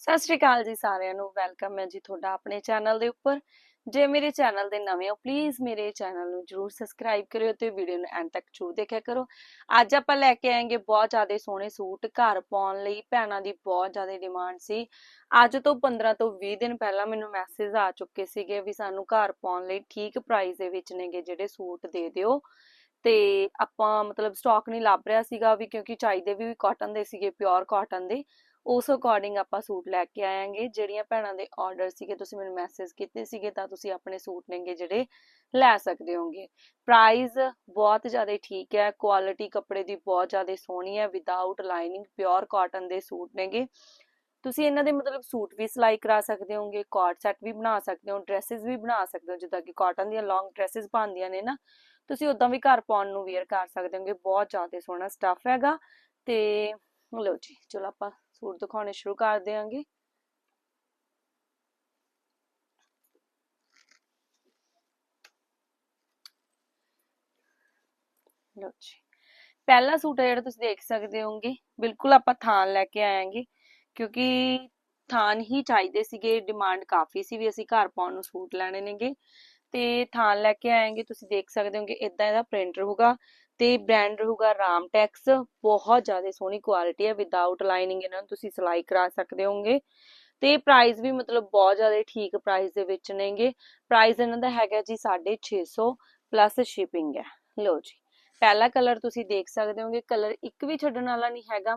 ਸਤਿ ਸ਼੍ਰੀ ਅਕਾਲ ਜੀ ਸਾਰਿਆਂ ਨੂੰ, ਵੈਲਕਮ ਹੈ ਜੀ ਤੁਹਾਡਾ ਆਪਣੇ ਚੈਨਲ ਦੇ ਉੱਪਰ। ਜੇ ਮੇਰੇ ਚੈਨਲ ਦੇ ਨਵੇਂ ਹੋ ਪਲੀਜ਼ ਮੇਰੇ ਚੈਨਲ ਨੂੰ ਜਰੂਰ ਸਬਸਕ੍ਰਾਈਬ ਕਰਿਓ ਤੇ ਵੀਡੀਓ ਨੂੰ ਐਂਡ ਤੱਕ ਜਰੂਰ ਦੇਖਿਆ ਕਰੋ। ਅੱਜ ਆਪਾਂ ਲੈ ਕੇ ਆਏਗੇ ਬਹੁਤ ਜ਼ਿਆਦਾ ਸੋਹਣੇ ਸੂਟ, ਘਰ ਪਾਉਣ ਲਈ ਭੈਣਾਂ ਦੀ ਬਹੁਤ ਜ਼ਿਆਦਾ ਡਿਮਾਂਡ ਸੀ। ਅੱਜ ਤੋਂ 15 ਤੋਂ 20 ਦਿਨ ਪਹਿਲਾਂ ਮੈਨੂੰ ਮੈਸੇਜ ਆ ਚੁੱਕੇ ਸੀਗੇ ਵੀ ਸਾਨੂੰ ਘਰ ਪਾਉਣ ਲਈ ਠੀਕ ਪ੍ਰਾਈਸ ਦੇ ਵਿੱਚ ਨੇਗੇ ਜਿਹੜੇ ਸੂਟ ਦੇ ਦਿਓ। ਤੇ ਆਪਾਂ ਮਤਲਬ ਸਟਾਕ ਨਹੀਂ ਲੱਭ ਰਿਹਾ ਸੀਗਾ ਵੀ ਕਿਉਂਕਿ ਚਾਹੀਦੇ ਵੀ ਕਾਟਨ ਦੇ ਸੀਗੇ ਪਿਓਰ ਕਾਟਨ ਦੇ। ਉਸ ਅਕੋਰਡਿੰਗ ਆਪਾਂ ਸੂਟ ਲੈ ਕੇ ਆਵਾਂਗੇ ਜਿਹੜੀਆਂ ਭੈਣਾਂ ਦੇ ਆਰਡਰ ਸੀਗੇ, ਤੁਸੀਂ ਮੈਨੂੰ ਮੈਸੇਜ ਕੀਤੇ ਸੀਗੇ, ਤਾਂ ਤੁਸੀਂ ਆਪਣੇ ਸੂਟ ਨੇਗੇ ਜਿਹੜੇ ਲੈ ਸਕਦੇ ਹੋਗੇ। ਪ੍ਰਾਈਸ ਬਹੁਤ ਜ਼ਿਆਦਾ ਠੀਕ ਹੈ ਕੁਆਲਿਟੀ ਕੱਪੜੇ ਦੀ ਬਹੁਤ ਜ਼ਿਆਦਾ ਸੋਹਣੀ ਹੈ ਵਿਦਆਊਟ ਲਾਈਨਿੰਗ ਪਿਓਰ ਕਾਟਨ ਦੇ ਸੂਟ ਨੇਗੇ। ਤੁਸੀਂ ਇਹਨਾਂ ਦੇ ਮਤਲਬ ਸੂਟ ਵੀ ਸਿਲਾਈ ਕਰਾ ਸਕਦੇ ਹੋਗੇ ਕੋਟ ਸੈਟ ਵੀ ਬਣਾ ਸਕਦੇ ਹੋ ਡਰੈਸਸ ਵੀ ਬਣਾ ਸਕਦੇ ਹੋ, ਜਿੱਦਾਂ ਕਿ ਕਾਟਨ ਦੀਆਂ ਲੌਂਗ ਡਰੈਸਸ ਬਣਦੀਆਂ ਨੇ ਨਾ। ਤੁਸੀਂ ਉਦਾਂ ਵੀ ਘਰ ਪਾਉਣ ਨੂੰ ਵੇਅਰ ਕਰ ਸਕਦੇ ਹੋਗੇ, ਬਹੁਤ ਜ਼ਿਆਦਾ ਸੋਹਣਾ ਸਟੱਫ ਹੈਗਾ। ਤੇ ਲਓ ਜੀ, ਚਲੋ ਆਪਾਂ ਸੂਟ ਦਿਖਾਉਣੇ ਸ਼ੁਰੂ ਕਰ ਦਿਆਂਗੇ। ਲਓ ਜੀ। ਪਹਿਲਾ ਸੂਟ ਹੈ ਜਿਹੜਾ ਤੁਸੀਂ ਦੇਖ ਸਕਦੇ ਹੋਗੇ, ਬਿਲਕੁਲ ਆਪਾਂ ਥਾਨ ਲੈ ਕੇ ਆਏਾਂਗੇ ਕਿਉਂਕਿ ਥਾਨ ਹੀ ਚਾਹੀਦੇ ਸੀਗੇ, ਡਿਮਾਂਡ ਕਾਫੀ ਸੀ ਵੀ ਅਸੀਂ ਘਰ ਪਾਉਣ ਨੂੰ ਸੂਟ ਲੈਣੇ ਨੇਗੇ। ਤੇ ਥਾਨ ਲੈ ਕੇ ਆਏਗੇ ਤੁਸੀਂ ਦੇਖ ਸਕਦੇ ਹੋਗੇ ਇਦਾਂ ਇਹਦਾ ਪ੍ਰਿੰਟ ਰਹੂਗਾ ਤੇ ਬ੍ਰਾਂਡ ਰਹੂਗਾ ਰਾਮਟੈਕਸ ਬਹੁਤ ਜ਼ਿਆਦਾ ਸੋਹਣੀ ਕੁਆਲਿਟੀ ਹੈ ਵਿਦਆਊਟ ਲਾਈਨਿੰਗ ਇਹਨਾਂ ਨੂੰ ਤੁਸੀਂ ਸਿਲਾਈ ਕਰਾ ਸਕਦੇ ਹੋਗੇ ਤੇ ਪ੍ਰਾਈਸ ਵੀ ਮਤਲਬ ਬਹੁਤ ਜ਼ਿਆਦਾ ਠੀਕ ਪ੍ਰਾਈਸ ਦੇ ਵਿੱਚ ਨੇਗੇ। ਪ੍ਰਾਈਸ ਇਹਨਾਂ ਦਾ ਹੈਗਾ ਜੀ 650 ਪਲੱਸ ਸ਼ਿਪਿੰਗ ਹੈ। ਲਓ ਜੀ, ਪਹਿਲਾ ਕਲਰ ਤੁਸੀਂ ਦੇਖ ਸਕਦੇ ਹੋਗੇ ਕਲਰ ਇੱਕ ਵੀ ਛੱਡਣ ਵਾਲਾ ਨਹੀਂ ਹੈਗਾ।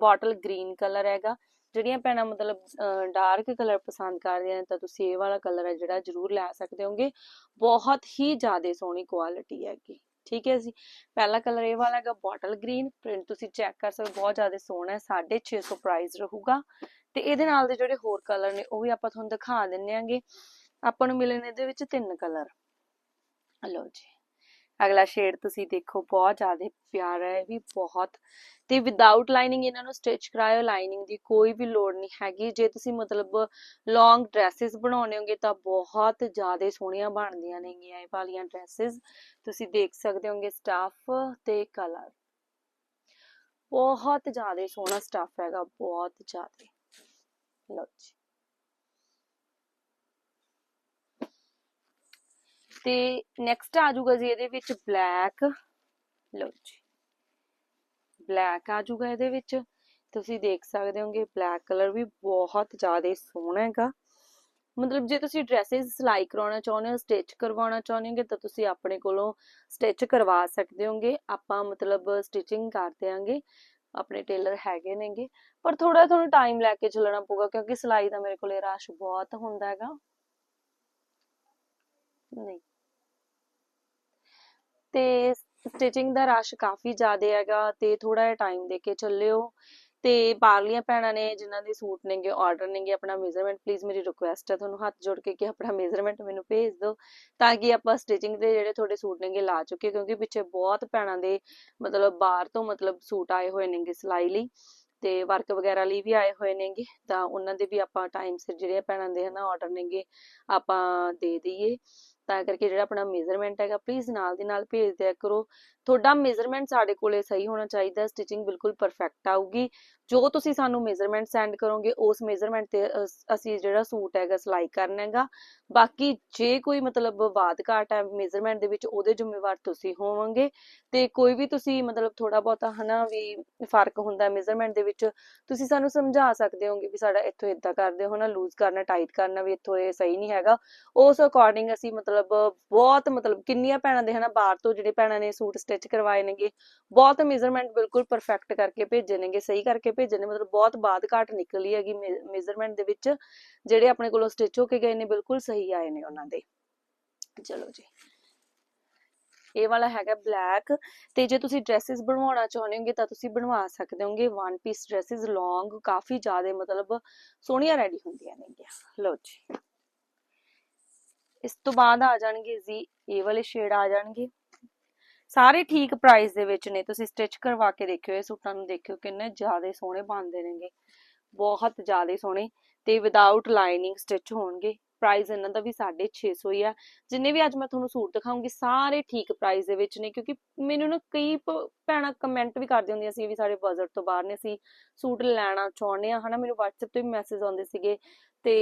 ਬੋਟਲ ਗ੍ਰੀਨ ਕਲਰ ਹੈਗਾ। ਜਿਹੜੀਆਂ ਭੈਣਾਂ ਮਤਲਬ ਡਾਰਕ ਕਲਰ ਪਸੰਦ ਕਰਦੀਆਂ ਨੇ, ਤਾਂ ਤੁਸੀਂ ਇਹ ਵਾਲਾ ਕਲਰ ਹੈ ਜਿਹੜਾ ਜ਼ਰੂਰ ਲੈ ਸਕਦੇ ਹੋਗੇ ਬਹੁਤ ਹੀ ਜ਼ਿਆਦਾ ਸੋਹਣੀ ਕੁਆਲਿਟੀ ਹੈਗੀ। ਠੀਕ ਹੈ ਜੀ। ਪਹਿਲਾ ਕਲਰ ਇਹ ਵਾਲਾ ਹੈਗਾ ਬੋਟਲ ਗ੍ਰੀਨ ਪ੍ਰਿੰਟ ਤੁਸੀਂ ਚੈੱਕ ਕਰ ਸਕਦੇ ਬਹੁਤ ਜ਼ਿਆਦਾ ਸੋਹਣਾ ਹੈ 650 ਪ੍ਰਾਈਸ ਰਹੂਗਾ। ਤੇ ਇਹਦੇ ਨਾਲ ਦੇ ਜਿਹੜੇ ਹੋਰ ਕਲਰ ਨੇ, ਉਹ ਵੀ ਆਪਾਂ ਤੁਹਾਨੂੰ ਦਿਖਾ ਦਿੰਨੇ ਆਂਗੇ ਆਪਾਂ ਨੂੰ ਮਿਲਣ ਨੇ ਇਹਦੇ ਵਿੱਚ ਤਿੰਨ ਕਲਰ ਲਓ ਜੀ। ਅਗਲਾ ਸ਼ੇਡ ਤੁਸੀਂ ਦੇਖੋ, ਬਹੁਤ ਜ਼ਿਆਦਾ ਪਿਆਰਾ ਹੈ ਵੀ ਬਹੁਤ। ਤੇ ਵਿਦਆਊਟ ਲਾਈਨਿੰਗ ਇਹਨਾਂ ਨੂੰ ਸਟਿਚ ਕਰਾਇਓ ਲਾਈਨਿੰਗ ਦੀ ਕੋਈ ਵੀ ਲੋੜ ਨਹੀਂ ਹੈਗੀ। ਜੇ ਤੁਸੀਂ ਮਤਲਬ ਲੌਂਗ ਡਰੈਸਸ ਬਣਾਉਣੇ ਹੋਗੇ, ਤਾਂ ਬਹੁਤ ਜ਼ਿਆਦਾ ਸੋਹਣੀਆਂ ਬਣਦੀਆਂ ਨੇਗੀਆਂ ਇਹ ਵਾਲੀਆਂ ਡਰੈਸਸ ਤੁਸੀਂ ਦੇਖ ਸਕਦੇ ਹੋਗੇ ਸਟਾਫ ਤੇ ਕਲਰ ਬਹੁਤ ਜ਼ਿਆਦਾ ਸੋਹਣਾ ਸਟਾਫ ਹੈਗਾ, ਬਹੁਤ ਜ਼ਿਆਦਾ। ਲਓ ਜੀ। ਤੇ ਨੈਕਸਟ ਆ ਜਾਊਗਾ ਜੀ ਇਹਦੇ ਵਿੱਚ ਬਲੈਕ ਲਓ ਜੀ। ਬਲੈਕ ਆ ਜਾਊਗਾ ਇਹਦੇ ਵਿੱਚ। ਤੁਸੀਂ ਦੇਖ ਸਕਦੇ ਹੋਗੇ ਬਲੈਕ ਕਲਰ ਵੀ ਬਹੁਤ ਜ਼ਿਆਦਾ ਸੋਹਣਾ ਹੈਗਾ। ਮਤਲਬ ਜੇ ਤੁਸੀਂ ਡਰੈਸਸ ਸਿਲਾਈ ਕਰਾਉਣਾ ਚਾਹੁੰਦੇ ਹੋ ਸਟਿਚ ਕਰਵਾਉਣਾ ਚਾਹੁੰਦੇ ਹੋਗੇ, ਤਾਂ ਤੁਸੀਂ ਆਪਣੇ ਕੋਲੋਂ ਸਟਿਚ ਕਰਵਾ ਸਕਦੇ ਹੋਗੇ। ਆਪਾਂ ਮਤਲਬ ਸਟਿਚਿੰਗ ਕਰ ਦਿਆਂਗੇ। ਆਪਣੇ ਟੇਲਰ ਹੈਗੇ ਨੇਗੇ। ਪਰ ਥੋੜਾ ਤੁਹਾਨੂੰ ਟਾਈਮ ਲੈ ਕੇ ਚੱਲਣਾ ਪਊਗਾ, ਕਿਉਂਕਿ ਸਿਲਾਈ ਦਾ ਮੇਰੇ ਕੋਲੇ ਰਸ਼ ਬਹੁਤ ਹੁੰਦਾ ਹੈਗਾ। ਨਹੀਂ। ਤੇ ਸਟਿਚਿੰਗ ਦਾ ਰਸ਼ ਕਾਫੀ ਜ਼ਿਆਦਾ ਹੈਗਾ ਤੇ ਥੋੜਾ ਜਿਹਾ ਟਾਈਮ ਦੇ ਕੇ ਚੱਲਿਓ। ਤੇ ਬਾਹਰਲੀਆਂ ਭੈਣਾਂ ਨੇ ਜਿਨ੍ਹਾਂ ਦੇ ਸੂਟ ਨੇਗੇ ਆਰਡਰ ਨੇਗੇ, ਆਪਣਾ ਮੇਜ਼ਰਮੈਂਟ ਪਲੀਜ਼ ਮੇਰੀ ਰਿਕੁਐਸਟ ਹੈ, ਤੁਹਾਨੂੰ ਹੱਥ ਜੋੜ ਕੇ ਕਿ ਆਪਣਾ ਮੇਜ਼ਰਮੈਂਟ ਮੈਨੂੰ ਭੇਜ ਦਿਓ ਤਾਂ ਕਿ ਆਪਾਂ ਸਟਿਚਿੰਗ ਦੇ ਜਿਹੜੇ ਤੁਹਾਡੇ ਸੂਟ ਨੇਗੇ ਲਾ ਚੁੱਕੇ, ਕਿਉਂਕਿ ਪਿੱਛੇ ਬਹੁਤ ਭੈਣਾਂ ਦੇ ਮਤਲਬ ਬਾਹਰ ਤੋਂ ਮਤਲਬ ਸੂਟ ਆਏ ਹੋਏ ਨੇਗੇ ਸਿਲਾਈ ਲਈ ਤੇ ਵਰਕ ਵਗੈਰਾ ਲਈ ਵੀ ਆਏ ਹੋਏ ਨੇਗੇ, ਤਾਂ ਉਹਨਾਂ ਦੇ ਵੀ ਆਪਾਂ ਟਾਈਮ ਸਿਰ ਜਿਹੜੇ ਭੈਣਾਂ ਦੇ ਹਨਾ ਆਰਡਰ ਨੇਗੇ ਆਪਾਂ ਦੇ ਦਈਏ। ਤਾਂ ਕਰਕੇ ਜਿਹੜਾ ਆਪਣਾ ਮੇਜ਼ਰਮੈਂਟ ਹੈਗਾ ਪਲੀਜ਼ ਨਾਲ ਦੀ ਨਾਲ ਭੇਜ ਦਿਆ ਕਰੋ। ਤੁਹਾਡਾ ਮੇਜ਼ਰਮੈਂਟ ਸਾਡੇ ਕੋਲੇ ਸਹੀ ਹੋਣਾ ਚਾਹੀਦਾ ਸਟਿਚਿੰਗ ਬਿਲਕੁਲ ਪਰਫੈਕਟ ਆਊਗੀ। ਜੋ ਤੁਸੀਂ ਸਾਨੂੰ ਮੇਜ਼ਰਮੈਂਟ ਸੈਂਡ ਕਰੋਗੇ, ਉਸ ਮੇਜ਼ਰਮੈਂਟ ਤੇ ਅਸੀਂ ਜਿਹੜਾ ਸੂਟ ਹੈਗਾ, ਸਿਲਾਈ ਕਰਨਾ ਹੈਗਾ। ਬਾਕੀ ਜੇ ਕੋਈ ਮਤਲਬ ਬਾਦ ਘਾਟ ਹੈ ਮੇਜ਼ਰਮੈਂਟ ਦੇ ਵਿੱਚ ਉਹਦੇ ਜ਼ਿੰਮੇਵਾਰ ਤੁਸੀਂ ਹੋਵੋਗੇ। ਤੇ ਕੋਈ ਵੀ ਤੁਸੀਂ ਮਤਲਬ ਥੋੜਾ ਬਹੁਤਾ ਹਨਾ ਵੀ ਫ਼ਰਕ ਹੁੰਦਾ ਮੇਜ਼ਰਮੈਂਟ ਦੇ ਵਿੱਚ, ਤੁਸੀਂ ਸਾਨੂੰ ਸਮਝਾ ਸਕਦੇ ਹੋਗੇ ਵੀ ਸਾਡਾ ਇੱਥੋਂ ਇਦਾਂ ਕਰਦੇ ਹੋ ਨਾ ਲੂਜ਼ ਕਰਨਾ ਟਾਈਟ ਕਰਨਾ ਵੀ ਇੱਥੋਂ ਇਹ ਸਹੀ ਨਹੀਂ ਹੈਗਾ। ਉਸ ਅਕੋਰਡਿੰਗ ਅਸੀਂ ਮਤਲਬ ਬਹੁਤ ਮਤਲਬ ਕਿੰਨੀਆਂ ਭੈਣਾਂ ਦੇ ਹਨਾ, ਬਾਹਰ ਤੋਂ ਜਿਹੜੇ ਭੈਣਾਂ ਨੇ ਸੂਟ ਸਟਿਚ ਕਰਵਾਏ ਨੇਗੇ ਬਹੁਤ ਮੇਜ਼ਰਮੈਂਟ ਬਿਲਕੁਲ ਪਰਫੈਕਟ ਕਰਕੇ ਭੇਜੇ ਨੇਗੇ, ਸਹੀ ਕਰਕੇ ਭੇਜੇ ਨੇ, ਮਤਲਬ ਬਹੁਤ ਬਾਦ ਘਾਟ ਨਿਕਲੀ ਹੈਗੀ ਮੇਜ਼ਰਮੈਂਟ ਦੇ ਵਿੱਚ, ਜਿਹੜੇ ਆਪਣੇ ਕੋਲੋਂ ਸਟਿਚ ਹੋ ਕੇ ਗਏ ਨੇ, ਬਿਲਕੁਲ ਸਹੀ ਆਏ ਨੇ ਉਹਨਾਂ ਦੇ। ਚਲੋ ਜੀ। ਇਹ ਵਾਲਾ ਹੈਗਾ ਬਲੈਕ ਤੇ ਜੇ ਤੁਸੀਂ ਡਰੈਸਸ ਬਣਵਾਉਣਾ ਚਾਹੁੰਦੇ ਹੋਗੇ, ਤਾਂ ਤੁਸੀਂ ਬਣਵਾ ਸਕਦੇ ਹੋਗੇ। ਵਨ ਪੀਸ ਡਰੈਸਸ ਲੌਂਗ ਕਾਫੀ ਜ਼ਿਆਦਾ ਮਤਲਬ ਸੋਹਣੀਆਂ ਰੈਡੀ ਹੁੰਦੀਆਂ ਨੇਗੀਆਂ। ਲਓ ਜੀ। ਇਸ ਤੋਂ ਬਾਅਦ ਆ ਜਾਣਗੇ ਜੀ, ਇਹ ਵਾਲੇ ਸ਼ੇਡ ਆ ਜਾਣਗੇ। ਸਾਰੇ ਠੀਕ ਪ੍ਰਾਈਸ ਦੇ ਵਿੱਚ ਨੇ। ਤੁਸੀਂ ਸਟਿਚ ਕਰਵਾ ਕੇ ਦੇਖਿਓ, ਇਹ ਸੂਟਾਂ ਨੂੰ ਦੇਖਿਓ, ਕਿੰਨੇ ਜ਼ਿਆਦਾ ਸੋਹਣੇ ਬਣਦੇ ਨੇਗੇ। ਬਹੁਤ ਜ਼ਿਆਦਾ ਸੋਹਣੇ ਤੇ ਵਿਦਆਊਟ ਲਾਈਨਿੰਗ ਸਟਿਚ ਹੋਣਗੇ। ਪ੍ਰਾਈਸ ਇਹਨਾਂ ਦਾ ਵੀ 650 ਹੀ ਆ। ਜਿੰਨੇ ਵੀ ਅੱਜ ਮੈਂ ਤੁਹਾਨੂੰ ਸੂਟ ਦਿਖਾਉਂਗੀ, ਸਾਰੇ ਠੀਕ ਪ੍ਰਾਈਸ ਦੇ ਵਿੱਚ ਨੇ, ਕਿਉਂਕਿ ਮੈਨੂੰ ਨਾ ਕਈ ਭ- ਭੈਣਾਂ ਕਮੈਂਟ ਵੀ ਕਰਦੀ ਹੁੰਦੀਆਂ ਸੀ ਵੀ ਸਾਡੇ ਬਜਟ ਤੋਂ ਬਾਹਰ ਨੇ, ਅਸੀਂ ਸੂਟ ਲੈਣਾ ਚਾਹੁੰਦੇ ਆ ਹਨਾ, ਮੈਨੂੰ WhatsApp ਤੇ ਵੀ ਮੈਸੇਜ ਆਉਂਦੇ ਸੀਗੇ ਤੇ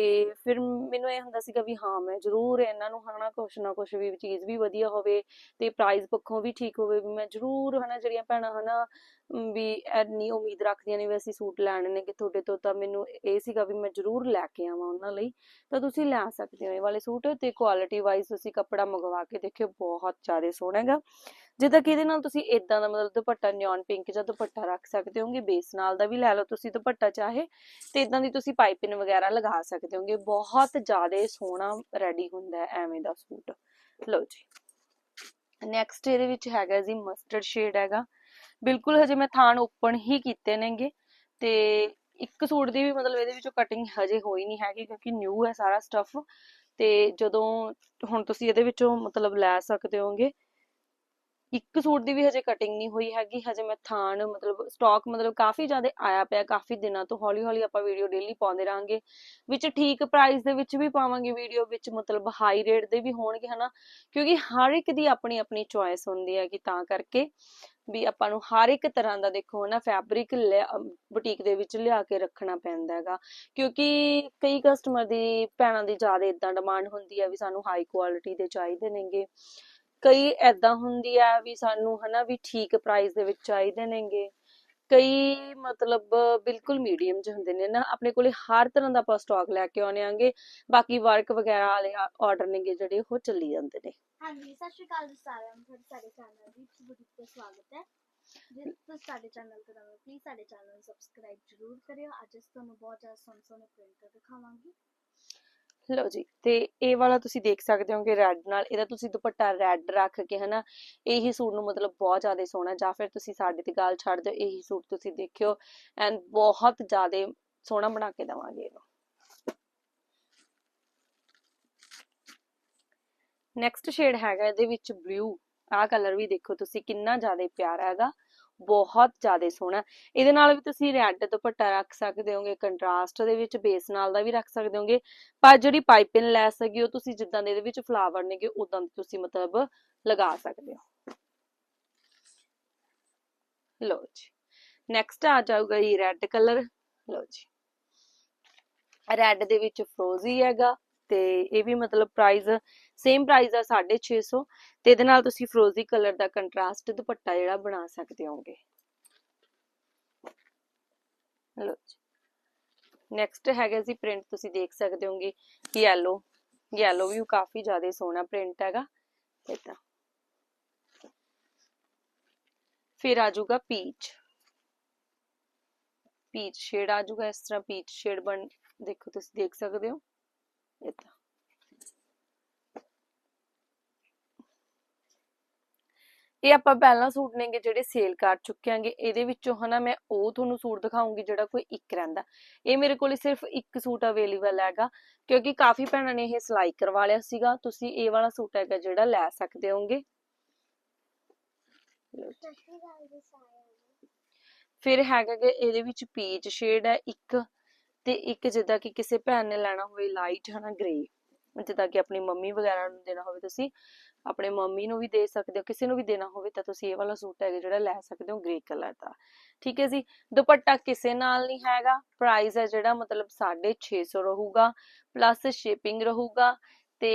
ਫਿਰ ਮੈਨੂੰ ਇਹ ਹੁੰਦਾ ਸੀਗਾ ਵੀ ਹਾਂ, ਮੈਂ ਜ਼ਰੂਰ ਇਹਨਾਂ ਨੂੰ ਹਨਾ ਕੁਛ ਨਾ ਕੁਛ ਵੀ ਚੀਜ਼ ਵੀ ਵਧੀਆ ਹੋਵੇ ਤੇ ਪ੍ਰਾਈਸ ਪੱਖੋਂ ਵੀ ਠੀਕ ਹੋਵੇ, ਵੀ ਮੈਂ ਜ਼ਰੂਰ ਹਨਾ ਜਿਹੜੀਆਂ ਭੈਣਾਂ ਹਨਾ ਵੀ ਇੰਨੀ ਉਮੀਦ ਰੱਖਦੀਆਂ ਨੇ ਵੀ ਅਸੀਂ ਸੂਟ ਲੈਣੇ ਨੇ ਕਿ ਤੁਹਾਡੇ ਤੋਂ ਤਾਂ ਮੈਨੂੰ ਇਹ ਸੀਗਾ ਵੀ ਮੈਂ ਜ਼ਰੂਰ ਲੈ ਕੇ ਆਵਾਂ ਉਹਨਾਂ ਲਈ, ਤਾਂ ਤੁਸੀਂ ਲੈ ਸਕਦੇ ਹੋ ਇਹ ਵਾਲੇ ਸੂਟ ਤੇ ਕੁਆਲਿਟੀ ਵਾਈਜ਼ ਤੁਸੀਂ ਕੱਪੜਾ ਮੰਗਵਾ ਕੇ ਦੇਖਿਓ, ਬਹੁਤ ਜ਼ਿਆਦਾ ਸੋਹਣਾ ਹੈਗਾ। ਜਿੱਦਾਂ ਕਿ ਇਹਦੇ ਨਾਲ ਤੁਸੀਂ ਇਦਾਂ ਦਾ ਮਤਲਬ ਦੁਪੱਟਾ ਨਿਓਨ ਪਿੰਕ ਜਾਂ ਦੁਪੱਟਾ ਰੱਖ ਸਕਦੇ ਹੋਗੇ ਬੇਸ ਨਾਲ ਦਾ ਵੀ ਲੈ ਲਓ ਤੁਸੀਂ ਦੁਪੱਟਾ ਚਾਹੇ, ਤੇ ਇਦਾਂ ਦੀ ਤੁਸੀਂ ਪਾਈਪਿੰਗ ਵਗੈਰਾ ਲਗਾ ਸਕਦੇ ਹੋਗੇ, ਬਹੁਤ ਜ਼ਿਆਦਾ ਸੋਹਣਾ ਰੈਡੀ ਹੁੰਦਾ ਐਵੇਂ ਦਾ ਸੂਟ। ਲਓ ਜੀ। ਨੈਕਸਟ ਇਹਦੇ ਵਿੱਚ ਹੈਗਾ ਜੀ ਮਸਟਰਡ ਸ਼ੇਡ ਹੈਗਾ। ਬਿਲਕੁਲ ਹਜੇ ਮੈਂ ਥਾਣ ਓਪਨ ਹੀ ਕੀਤੇ ਨੇਗੇ, ਤੇ ਇੱਕ ਸੂਟ ਦੀ ਵੀ ਮਤਲਬ ਇਹਦੇ ਵਿੱਚੋਂ ਕਟਿੰਗ ਹਜੇ ਹੋਈ ਨਹੀਂ ਹੈਗੀ ਕਿਉਂਕਿ ਨਿਊ ਹੈ ਸਾਰਾ ਸਟਫ ਤੇ ਜਦੋਂ ਹੁਣ ਤੁਸੀਂ ਇਹਦੇ ਵਿੱਚੋਂ ਮਤਲਬ ਲੈ ਸਕਦੇ ਹੋਗੇ ਇੱਕ ਸੂਟ ਦੀ ਵੀ ਹਜੇ ਕਟਿੰਗ ਨਹੀਂ ਹੋਈ ਹੈਗੀ, ਹਜੇ ਮੈਂ ਥਾਣ ਮਤਲਬ ਸਟਾਕ ਮਤਲਬ ਕਾਫੀ ਜ਼ਿਆਦਾ ਆਇਆ ਪਿਆ, ਕਾਫੀ ਦਿਨਾਂ ਤੋਂ ਹੌਲੀ ਹੌਲੀ ਆਪਾਂ ਵੀਡੀਓ ਡੇਲੀ ਪਾਉਂਦੇ ਰਾਂਗੇ ਵਿੱਚ ਠੀਕ ਪ੍ਰਾਈਸ ਦੇ ਵਿੱਚ ਵੀ ਪਾਵਾਂਗੇ ਵੀਡੀਓ ਵਿੱਚ ਮਤਲਬ ਹਾਈ ਰੇਟ ਦੇ ਵੀ ਹੋਣਗੇ ਹਨਾ, ਕਿਉਂਕਿ ਹਰ ਇੱਕ ਦੀ ਆਪਣੀ ਆਪਣੀ ਚੁਆਇਸ ਹੁੰਦੀ ਹੈ ਕਿ ਤਾਂ ਕਰਕੇ ਵੀ ਆਪਾਂ ਨੂੰ ਹਰ ਇੱਕ ਤਰ੍ਹਾਂ ਦਾ ਦੇਖੋ ਨਾ ਫੈਬਰਿਕ ਬੁਟੀਕ ਦੇ ਵਿੱਚ ਲਿਆ ਕੇ ਰੱਖਣਾ ਪੈਂਦਾ ਹੈਗਾ। ਕਿਉਂਕਿ ਕਈ ਕਸਟਮਰ ਦੀ ਭੈਣਾਂ ਦੀ ਜ਼ਿਆਦਾ ਇਦਾਂ ਡਿਮਾਂਡ ਹੁੰਦੀ ਹੈ ਵੀ ਸਾਨੂੰ ਹਾਈ ਕੁਆਲਿਟੀ ਦੇ ਚਾਹੀਦੇ ਨੇਗੇ। ਕਈ ਐਦਾਂ ਹੁੰਦੀ ਆ ਵੀ ਸਾਨੂੰ ਹਨਾ ਵੀ ਠੀਕ ਪ੍ਰਾਈਸ ਦੇ ਵਿੱਚ ਚਾਹੀਦੇ ਨੇਗੇ। ਕਈ ਮਤਲਬ ਬਿਲਕੁਲ ਮੀਡੀਅਮ ਚ ਹੁੰਦੇ ਨੇ ਨਾ, ਆਪਣੇ ਕੋਲੇ ਹਰ ਤਰ੍ਹਾਂ ਦਾ ਆਪਾਂ ਸਟਾਕ ਲੈ ਕੇ ਆਉਣੇ ਆਂਗੇ, ਬਾਕੀ ਵਰਕ ਵਗੈਰਾ ਵਾਲੇ ਆਰਡਰ ਨੇਗੇ ਜਿਹੜੇ ਉਹ ਚੱਲੀ ਜਾਂਦੇ ਨੇ। ਹਾਂਜੀ, ਸਤਿ ਸ਼੍ਰੀ ਅਕਾਲ ਸਾਰਿਆਂ ਨੂੰ, ਤੁਹਾਡੇ, ਸਾਡੇ ਚੈਨਲ ਦੀ ਬੁਟੀਕ ਤੇ ਸਵਾਗਤ ਹੈ। ਜੇ ਤੁਸੀਂ ਸਾਡੇ ਚੈਨਲ ਤੇ ਨਵੇਂ ਪਲੀਜ਼ ਸਾਡੇ ਚੈਨਲ ਨੂੰ ਸਬਸਕ੍ਰਾਈਬ ਜ਼ਰੂਰ ਕਰਿਓ। ਅੱਜ ਅਸੀਂ ਤੁਹਾਨੂੰ ਬਹੁਤ ਜ਼ਿਆਦਾ ਸੋਹਣੇ ਸੋਹਣੇ ਪ੍ਰਿੰਟ ਦਿਖਾਵਾਂਗੇ। ਲਓ ਜੀ, ਤੇ ਇਹ ਵਾਲਾ ਤੁਸੀਂ ਦੇਖ ਸਕਦੇ ਹੋ ਕਿ ਰੈੱਡ ਨਾਲ, ਇਹਦਾ ਤੁਸੀਂ ਦੁਪੱਟਾ ਰੈੱਡ ਰੱਖ ਕੇ ਹਨਾ, ਇਹੀ ਸੂਟ ਨੂੰ ਮਤਲਬ ਬਹੁਤ ਜ਼ਿਆਦਾ ਸੋਹਣਾ, ਜਾਂ ਫਿਰ ਤੁਸੀਂ ਸਾਡੇ ਤੇ ਗੱਲ ਛੱਡ ਦਿਓ, ਇਹੀ ਸੂਟ ਤੁਸੀਂ ਦੇਖਿਓ ਐਂਡ ਬਹੁਤ ਜ਼ਿਆਦਾ ਸੋਹਣਾ ਬਣਾ ਕੇ ਦਵਾਂਗੇ ਇਹਨੂੰ। ਨੈਕਸਟ ਸ਼ੇਡ ਹੈਗਾ ਇਹਦੇ ਵਿੱਚ ਬਲੂ ਆ ਕਲਰ ਵੀ ਦੇਖੋ ਤੁਸੀਂ, ਕਿੰਨਾ ਜ਼ਿਆਦਾ ਪਿਆਰਾ ਹੈਗਾ। ਬਹੁਤ ਜ਼ਿਆਦਾ ਸੋਹਣਾ ਇਹਦੇ ਨਾਲ ਵੀ ਤੁਸੀਂ ਰੈੱਡ ਦੁਪੱਟਾ ਰੱਖ ਸਕਦੇ ਹੋਗੇ ਕੰਟਰਾਸਟ ਦੇ ਵਿੱਚ ਬੇਸ ਨਾਲ ਦਾ ਵੀ ਰੱਖ ਸਕਦੇ ਹੋਗੇ। ਪਰ ਜਿਹੜੀ ਪਾਈਪਿੰਗ ਲੈ ਸਕੀ ਉਹ ਤੁਸੀਂ ਜਿੱਦਾਂ ਦੇ ਇਹਦੇ ਵਿੱਚ ਫਲਾਵਰ ਨੇਗੇ ਉਦਾਂ ਤੁਸੀਂ ਮਤਲਬ ਲਗਾ ਸਕਦੇ ਹੋ। ਲਓ ਜੀ। ਨੈਕਸਟ ਆ ਜਾਊਗਾ ਇਹ ਰੈੱਡ ਕਲਰ ਲਓ ਜੀ। ਰੈੱਡ ਦੇ ਵਿੱਚ ਫਰੋਜ਼ੀ ਹੈਗਾ ਤੇ ਇਹ ਵੀ ਮਤਲਬ ਪ੍ਰਾਈਸ ਸੇਮ ਪ੍ਰਾਈਸ ਆ 650 ਤੇ ਇਹਦੇ ਨਾਲ ਤੁਸੀਂ ਫਰੋਜ਼ੀ ਕਲਰ ਦਾ ਕੰਟਰਾਸਟ ਦੁਪੱਟਾ ਜਿਹੜਾ ਬਣਾ ਸਕਦੇ ਹੋਗੇ ਲਓ ਨੈਕਸਟ ਹੈਗਾ ਜੀ ਪ੍ਰਿੰਟ ਤੁਸੀਂ ਦੇਖ ਸਕਦੇ ਹੋਗੇ ਯੈਲੋ ਯੈਲੋ ਵੀ ਕਾਫੀ ਜ਼ਿਆਦਾ ਸੋਹਣਾ ਪ੍ਰਿੰਟ ਹੈਗਾ। ਇਦਾਂ। ਫਿਰ ਆ ਜਾਊਗਾ ਪੀਚ ਪੀਚ ਸ਼ੇਡ ਆ ਜਾਊਗਾ, ਇਸ ਤਰ੍ਹਾਂ ਪੀਚ ਸ਼ੇਡ ਬਣ, ਦੇਖੋ ਤੁਸੀਂ ਦੇਖ ਸਕਦੇ ਹੋ। ਇਦਾਂ। ਇਹ ਆਪਾਂ ਪਹਿਲਾਂ ਸੂਟ ਨੇਗੇ ਜਿਹੜੇ ਸੇਲ ਕਰ ਚੁੱਕੇ ਆਂਗੇ, ਇਹਦੇ ਵਿੱਚੋਂ ਹਨਾ ਮੈਂ ਉਹ ਤੁਹਾਨੂੰ ਸੂਟ ਦਿਖਾਉਂਗੀ ਜਿਹੜਾ ਕੋਈ ਇੱਕ ਰਹਿੰਦਾ। ਇਹ ਮੇਰੇ ਕੋਲ ਸਿਰਫ ਇੱਕ ਸੂਟ ਅਵੇਲੇਬਲ ਹੈਗਾ, ਕਿਉਂਕਿ ਕਾਫੀ ਭੈਣਾਂ ਨੇ ਇਹ ਸਿਲਾਈ ਕਰਵਾ ਲਿਆ ਸੀਗਾ, ਤੁਸੀਂ ਇਹ ਵਾਲਾ ਸੂਟ ਹੈਗਾ ਜਿਹੜਾ ਲੈ ਸਕਦੇ ਹੋਗੇ। ਫਿਰ ਹੈਗਾ ਕਿ ਇਹਦੇ ਵਿੱਚ ਪੀਚ ਸ਼ੇਡ ਹੈ ਇੱਕ, ਤੇ ਇੱਕ ਜਿੱਦਾਂ ਕਿ ਕਿਸੇ ਭੈਣ ਨੇ ਲੈਣਾ ਹੋਵੇ ਲਾਈਟ ਹਨਾ ਗ੍ਰੇ ਜਿੱਦਾਂ ਕਿ ਆਪਣੀ ਮੰਮੀ ਵਗੈਰਾ ਨੂੰ ਦੇਣਾ ਹੋਵੇ ਤੁਸੀਂ। ਆਪਣੇ ਮੰਮੀ ਨੂੰ ਵੀ ਦੇ ਸਕਦੇ ਹੋ, ਕਿਸੇ ਨੂੰ ਵੀ ਦੇਣਾ ਹੋਵੇ ਤਾਂ ਤੁਸੀਂ ਇਹ ਵਾਲਾ ਸੂਟ ਹੈਗਾ ਜਿਹੜਾ ਲੈ ਸਕਦੇ ਹੋ ਗ੍ਰੇ ਕਲਰ ਦਾ। ਠੀਕ ਹੈ ਜੀ? ਦੁਪੱਟਾ ਕਿਸੇ ਨਾਲ ਨਹੀਂ ਹੈਗਾ ਪ੍ਰਾਈਸ ਹੈ ਜਿਹੜਾ ਮਤਲਬ 650 ਰਹੂਗਾ ਪਲੱਸ ਸ਼ਿਪਿੰਗ ਰਹੂਗਾ ਤੇ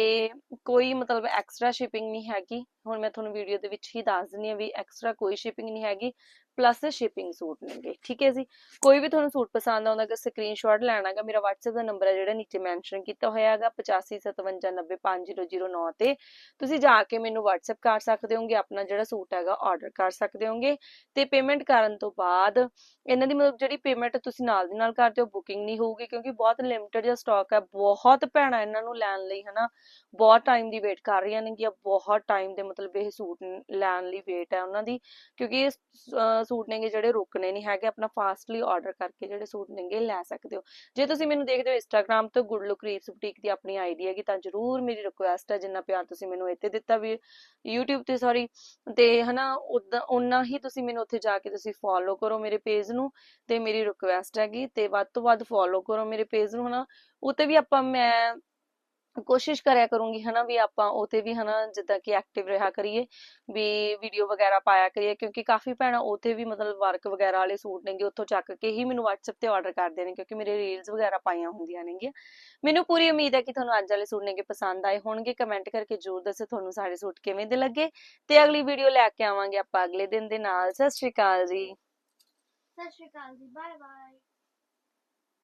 ਕੋਈ ਮਤਲਬ ਐਕਸਟਰਾ ਸ਼ਿਪਿੰਗ ਨਹੀਂ ਹੈਗੀ। ਹੁਣ ਮੈਂ ਤੁਹਾਨੂੰ ਵੀਡੀਓ ਦੇ ਵਿੱਚ ਹੀ ਦੱਸ ਦਿੰਨੀ ਆ ਵੀ ਐਕਸਟਰਾ ਕੋਈ ਸ਼ਿਪਿੰਗ ਨਹੀਂ ਹੈਗੀ ਪਲੱਸ ਸ਼ਿਪਿੰਗ ਸੂਟ ਨੇਗੇ, ਠੀਕ ਹੈ ਜੀ? ਕੋਈ ਵੀ ਤੁਹਾਨੂੰ ਸੂਟ ਪਸੰਦ ਆਉਂਦਾ ਕਿ ਸਕਰੀਨਸ਼ਾਟ ਲੈਣਾਗਾ, ਮੇਰਾ WhatsApp ਦਾ ਨੰਬਰ ਹੈ ਜਿਹੜਾ ਨੀਚੇ ਮੈਂਸ਼ਨ ਕੀਤਾ ਹੋਇਆ ਹੈਗਾ 8557905009 ਤੇ। ਤੁਸੀਂ ਜਾ ਕੇ ਮੈਨੂੰ WhatsApp ਕਰ ਸਕਦੇ ਹੋਗੇ, ਆਪਣਾ ਜਿਹੜਾ ਸੂਟ ਹੈਗਾ ਆਰਡਰ ਕਰ ਸਕਦੇ ਹੋਗੇ। ਤੇ ਪੇਮੈਂਟ ਕਰਨ ਤੋਂ ਬਾਅਦ, ਇਹਨਾਂ ਦੀ ਮਤਲਬ ਜਿਹੜੀ ਪੇਮੈਂਟ ਤੁਸੀਂ ਨਾਲ ਦੀ ਨਾਲ ਕਰਦੇ ਹੋ ਬੁਕਿੰਗ ਨਹੀਂ ਹੋਊਗੀ, ਕਿਉਂਕਿ ਬਹੁਤ ਲਿਮਟਿਡ ਜਿਹਾ ਸਟਾਕ ਹੈ, ਬਹੁਤ ਭੈਣਾਂ ਇਹਨਾਂ ਨੂੰ ਲੈਣ ਲਈ, ਹਨਾ? ਬਹੁਤ ਟਾਈਮ ਦੀ ਵੇਟ ਕਰ ਰਹੀਆਂ ਨੇ ਨੇਗੀਆਂ, ਬਹੁਤ ਟਾਈਮ ਦੇ ਮਤਲਬ ਇਹ ਸੂਟ ਲੈਣ ਲਈ ਵੇਟ ਹੈ ਉਹਨਾਂ ਦੀ, ਕਿਉਂਕਿ ਸੂਟ ਨੇਗੇ ਜਿਹੜੇ ਰੁਕਣੇ ਨਹੀਂ ਹੈਗੇ, ਆਪਣਾ ਫਾਸਟਲੀ ਆਰਡਰ ਕਰਕੇ ਜਿਹੜੇ ਸੂਟ ਨੇਗੇ ਲੈ ਸਕਦੇ ਹੋ। ਜੇ ਤੁਸੀਂ ਮੈਨੂੰ ਦੇਖਦੇ ਹੋ ਇੰਸਟਾਗ੍ਰam ਤੋਂ ਗੁੱਡ ਲੁੱਕ ਰੀਪਸ ਬੁਟੀਕ ਦੀ ਆਪਣੀ ਆਈਡੀ ਹੈਗੀ, ਤਾਂ ਜਰੂਰ ਮੇਰੀ ਰਿਕੁਐਸਟ ਹੈ, ਜਿੰਨਾ ਪਿਆਰ ਤੁਸੀਂ ਮੈਨੂੰ ਇੱਥੇ ਦਿੱਤਾ ਵੀ YouTube ਤੇ ਸੌਰੀ ਤੇ ਹਨਾ ਉਨਾ ਹੀ ਤੁਸੀਂ ਮੈਨੂੰ ਉੱਥੇ ਜਾ ਕੇ ਤੁਸੀਂ ਫੋਲੋ ਕਰੋ ਮੇਰੇ ਪੇਜ ਨੂੰ, ਤੇ ਮੇਰੀ ਰਿਕੁਐਸਟ ਹੈਗੀ, ਤੇ ਵੱਧ ਤੋਂ ਵੱਧ ਫੋਲੋ ਕਰੋ ਮੇਰੇ ਪੇਜ ਨੂੰ, ਹਨਾ। ਉੱਤੇ ਵੀ ਆਪਾਂ ਮੈਂ ਕੋਸ਼ਿਸ਼ ਕਰਿਆ ਕਰੂੰਗੀ, ਹਨਾ, ਵੀ ਆਪਾਂ ਉਹ ਵੀ, ਹਨਾ, ਜਿੱਦਾਂ ਕਿ ਐਕਟਿਵ ਰਿਹਾ ਕਰੀਏ, ਵੀ ਵੀਡੀਓ ਵਗੈਰਾ ਪਾਇਆ ਕਰੀਏ, ਕਿਉਂਕਿ ਕਾਫੀ ਭੈਣਾਂ ਉਹ ਵੀ ਮਤਲਬ ਵਰਕ ਵਗੈਰਾ ਵਾਲੇ ਸੂਟ ਨੇਗੇ, ਉੱਥੋਂ ਚੱਕ ਕੇ ਹੀ ਮੈਨੂੰ WhatsApp ਤੇ ਆਰਡਰ ਕਰਦੇ ਨੇ, ਕਿਉਂਕਿ ਮੇਰੇ ਰੀਲਸ ਵਗੈਰਾ ਪਾਈਆਂ ਹੁੰਦੀਆਂ ਨੇਗੀਆਂ। ਮੈਨੂੰ ਪੂਰੀ ਉਮੀਦ ਹੈ ਕਿ ਤੁਹਾਨੂੰ ਅੱਜ ਵਾਲੇ ਸੂਟ ਨੇਗੇ ਪਸੰਦ ਆਏ ਹੋਣਗੇ। ਕਮੈਂਟ ਕਰਕੇ ਜਰੂਰ ਦੱਸੋ ਤੁਹਾਨੂੰ ਸਾਰੇ ਸੂਟ ਕਿਵੇਂ ਦੇ ਲੱਗੇ। ਤੇ ਅਗਲੀ ਵੀਡੀਓ ਲੈ ਕੇ ਆਵਾਂਗੇ ਆਪਾਂ ਅਗਲੇ ਦਿਨ ਦੇ ਨਾਲ। ਸਤਿ ਸ਼੍ਰੀ ਅਕਾਲ ਜੀ। ਸਤਿ ਸ਼੍ਰੀ ਅਕਾਲ ਜੀ ਬਾਏ ਬਾਏ